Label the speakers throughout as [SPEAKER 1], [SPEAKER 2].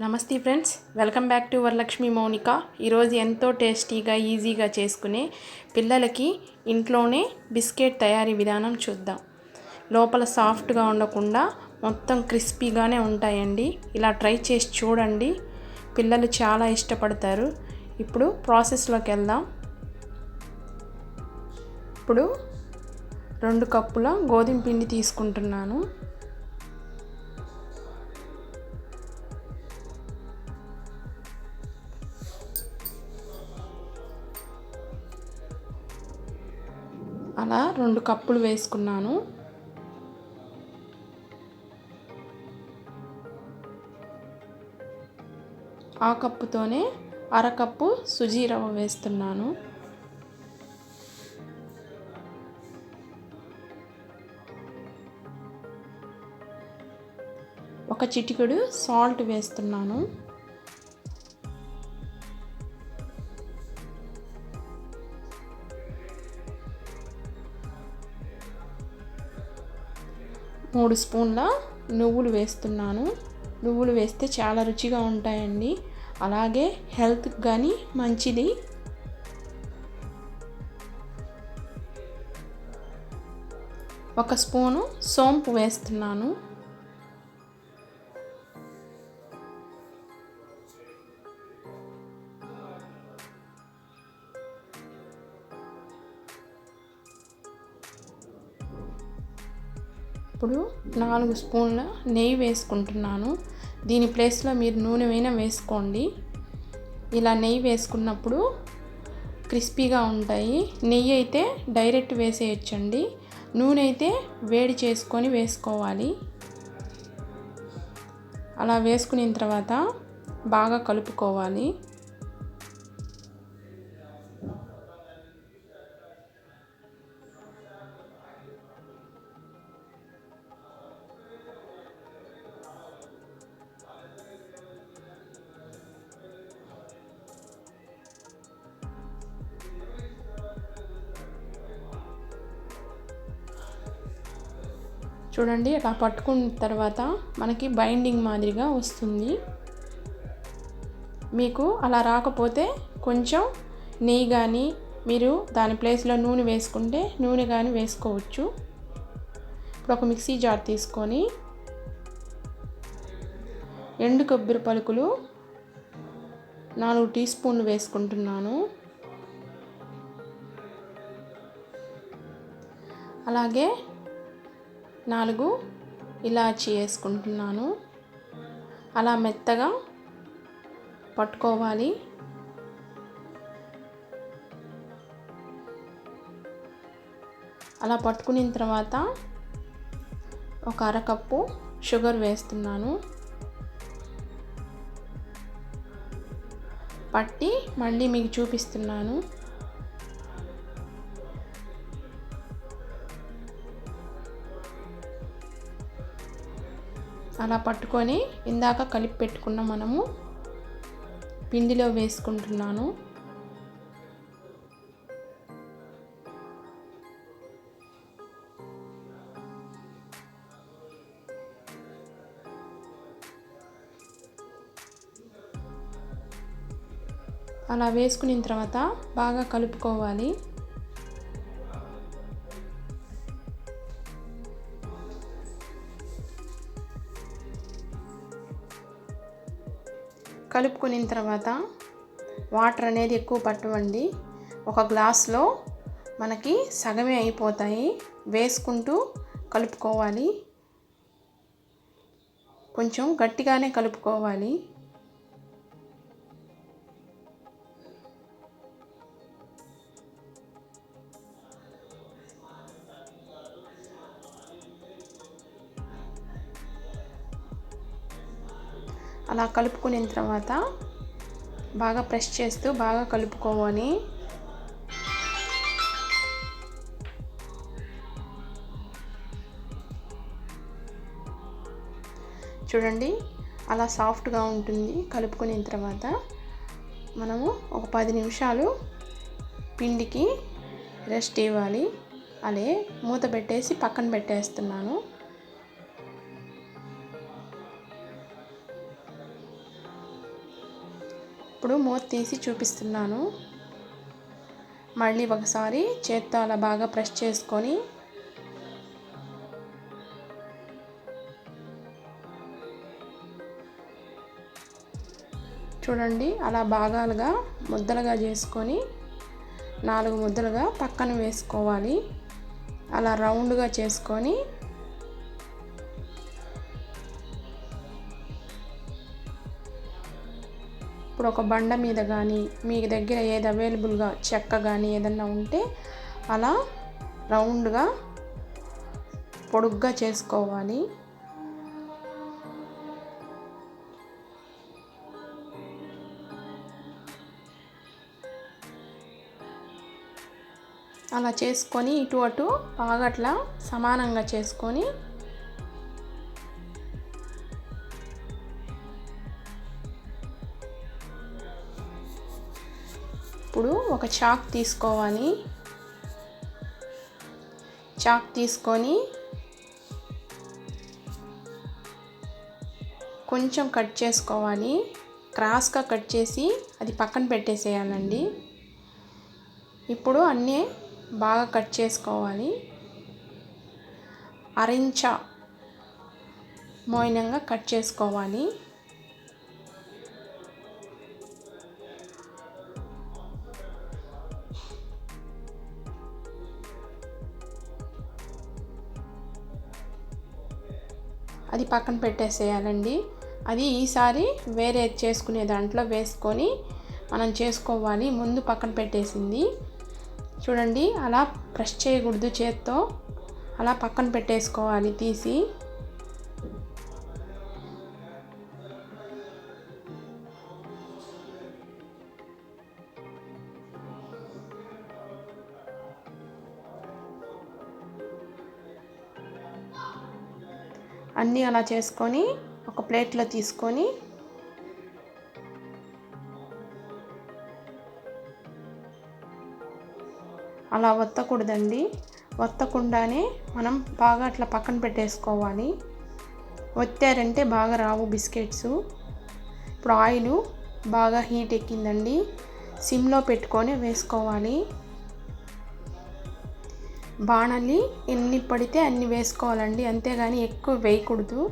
[SPEAKER 1] నమస్తే friends welcome back to Varalakshmi Mounika. ఈరోజు ఎంతో టేస్టీగా ఈజీగా చేసుకునే పిల్లలకి ఇంట్లోనే బిస్కెట్ తయారీ విధానం చూద్దాం. లోపల సాఫ్ట్గా ఉండకుండా మొత్తం క్రిస్పీగానే ఉంటాయండి. ఇలా ట్రై చేసి చూడండి. పిల్లలు చాలా ఇష్టపడతారు. ఇప్పుడు ప్రాసెస్లోకి వెళ్దాం. ఇప్పుడు రెండు కప్పుల గోధుమ పిండి తీసుకుంటున్నాను. అలా రెండు కప్పులు వేసుకున్నాను. ఆ కప్పుతోనే అరకప్పు సుజీ రవ్వ వేస్తున్నాను. ఒక చిటికెడు సాల్ట్ వేస్తున్నాను. మూడు స్పూన్ల నువ్వులు వేస్తున్నాను. నువ్వులు వేస్తే చాలా రుచిగా ఉంటాయండి. అలాగే హెల్త్కి కానీ మంచిది. ఒక స్పూను సోంపు వేస్తున్నాను. ఇప్పుడు నాలుగు స్పూన్ల నెయ్యి వేసుకుంటున్నాను. దీని ప్లేస్లో మీరు నూనె అయినా వేసుకోండి. ఇలా నెయ్యి వేసుకున్నప్పుడు క్రిస్పీగా ఉంటాయి. నెయ్యి అయితే డైరెక్ట్ వేసేయచ్చండి. నూనె అయితే వేడి చేసుకొని వేసుకోవాలి. అలా వేసుకున్న తర్వాత బాగా కలుపుకోవాలి. చూడండి అలా పట్టుకున్న తర్వాత మనకి బైండింగ్ మాదిరిగా వస్తుంది. మీకు అలా రాకపోతే కొంచెం నెయ్యి కానీ మీరు దాని ప్లేస్లో నూనె వేసుకుంటే నూనె కానీ వేసుకోవచ్చు. ఇప్పుడు ఒక మిక్సీ జార్ తీసుకొని ఎండు కొబ్బరి పలుకులు నాలుగు టీ స్పూన్లు వేసుకుంటున్నాను. అలాగే నాలుగు ఇలాచి వేసుకుంటున్నాను. అలా మెత్తగా పట్టుకోవాలి. అలా పట్టుకున్న తర్వాత ఒక అరకప్పు షుగర్ వేస్తున్నాను. పట్టి మళ్ళీ మీకు చూపిస్తున్నాను. అలా పట్టుకొని ఇందాక కలిపి పెట్టుకున్న మనము పిండిలో వేసుకుంటున్నాను. అలా వేసుకున్న తర్వాత బాగా కలుపుకోవాలి. కలుపుకున్న తర్వాత వాటర్ అనేది ఎక్కువ పట్టవండి. ఒక గ్లాస్లో మనకి సగమే అయిపోతాయి. వేసుకుంటూ కలుపుకోవాలి. కొంచెం గట్టిగానే కలుపుకోవాలి. అలా కలుపుకున్న తర్వాత బాగా ప్రెస్ చేస్తూ బాగా కలుపుకోవాలి. చూడండి అలా సాఫ్ట్గా ఉంటుంది. కలుపుకున్న తర్వాత మనము ఒక పది నిమిషాలు పిండికి రెస్ట్ ఇవ్వాలి. అదే మూత పెట్టేసి పక్కన పెట్టేస్తున్నాను. ఇప్పుడు మూత తీసి చూపిస్తున్నాను. మళ్ళీ ఒకసారి చేత్తో అలా బాగా ప్రెస్ చేసుకొని చూడండి అలా భాగాలుగా ముద్దలుగా చేసుకొని నాలుగు ముద్దలుగా పక్కన వేసుకోవాలి. అలా రౌండ్గా చేసుకొని ఇప్పుడు ఒక బండ మీద కానీ మీ దగ్గర ఏది అవైలబుల్గా చెక్క కానీ ఏదన్నా ఉంటే అలా రౌండ్గా పొడుగ్గా చేసుకోవాలి. అలా చేసుకొని ఇటు అటు బాగా అట్లా సమానంగా చేసుకొని ఇప్పుడు ఒక చాక్ తీసుకోవాలి. చాక్ తీసుకొని కొంచెం కట్ చేసుకోవాలి. క్రాస్గా కట్ చేసి అది పక్కన పెట్టేసేయాలండి. ఇప్పుడు అన్నీ బాగా కట్ చేసుకోవాలి. అరించ మోయినంగా కట్ చేసుకోవాలి. అది పక్కన పెట్టేసేయాలండి. అది ఈసారి వేరే చేసుకునే దాంట్లో వేసుకొని మనం చేసుకోవాలి. ముందు పక్కన పెట్టేసింది. చూడండి అలా ప్రెస్ చేయకూడదు చేత్తో. అలా పక్కన పెట్టేసుకోవాలి తీసి. అన్నీ అలా చేసుకొని ఒక ప్లేట్లో తీసుకొని అలా వత్తకూడదండి వత్తకుండానే మనం బాగా అట్లా పక్కన పెట్టేసుకోవాలి. వత్తారంటే బాగా రావు బిస్కెట్స్. ఇప్పుడు ఆయిల్ బాగా హీట్ ఎక్కిందండి. సిమ్లో పెట్టుకొని వేసుకోవాలి. బాణలి ఎన్ని పడితే అన్ని వేసుకోవాలండి. అంతేగాని ఎక్కువ వేయకూడదు.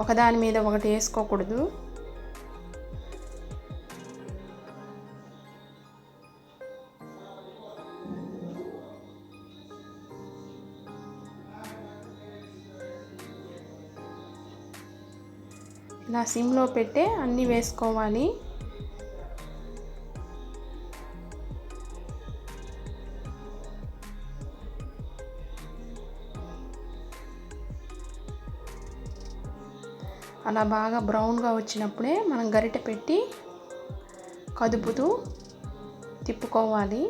[SPEAKER 1] ఒకదాని మీద ఒకటి వేసుకోకూడదు. ఇలా సిమ్లో పెట్టే అన్నీ వేసుకోవాలి. అలా బాగా బ్రౌన్గా వచ్చినప్పుడే మనం గరిటె పెట్టి కదుపుతూ తిప్పుకోవాలి.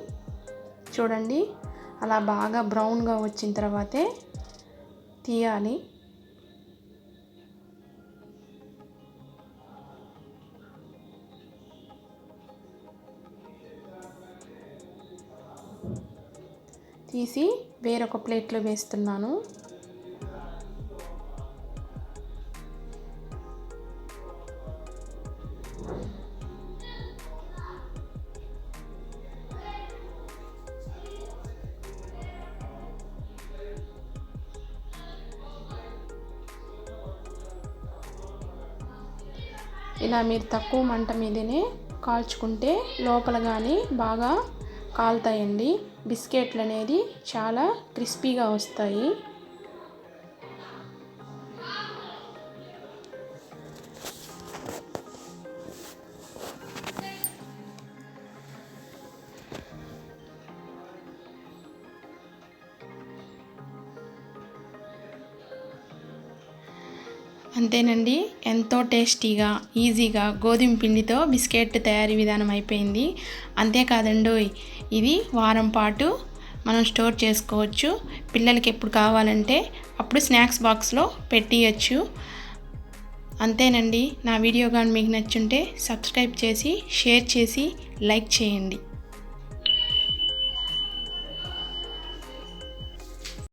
[SPEAKER 1] చూడండి అలా బాగా బ్రౌన్గా వచ్చిన తర్వాతే తీయాలి. తీసి వేరొక ప్లేట్లో వేస్తున్నాను. ఇలా మీరు తక్కువ మంట మీదనే కాల్చుకుంటే లోపల కానీ బాగా కాలుతాయండి. బిస్కెట్లు అనేది చాలా క్రిస్పీగా వస్తాయి. అంతేనండి. ఎంతో టేస్టీగా ఈజీగా గోధుమ పిండితో బిస్కెట్ తయారీ విధానం అయిపోయింది. అంతేకాదండి ఇది వారం పాటు మనం స్టోర్ చేసుకోవచ్చు. పిల్లలకి ఎప్పుడు కావాలంటే అప్పుడు స్నాక్స్ బాక్స్లో పెట్టియచ్చు. అంతేనండి. నా వీడియో కానీ మీకు నచ్చుంటే సబ్స్క్రైబ్ చేసి షేర్ చేసి లైక్ చేయండి.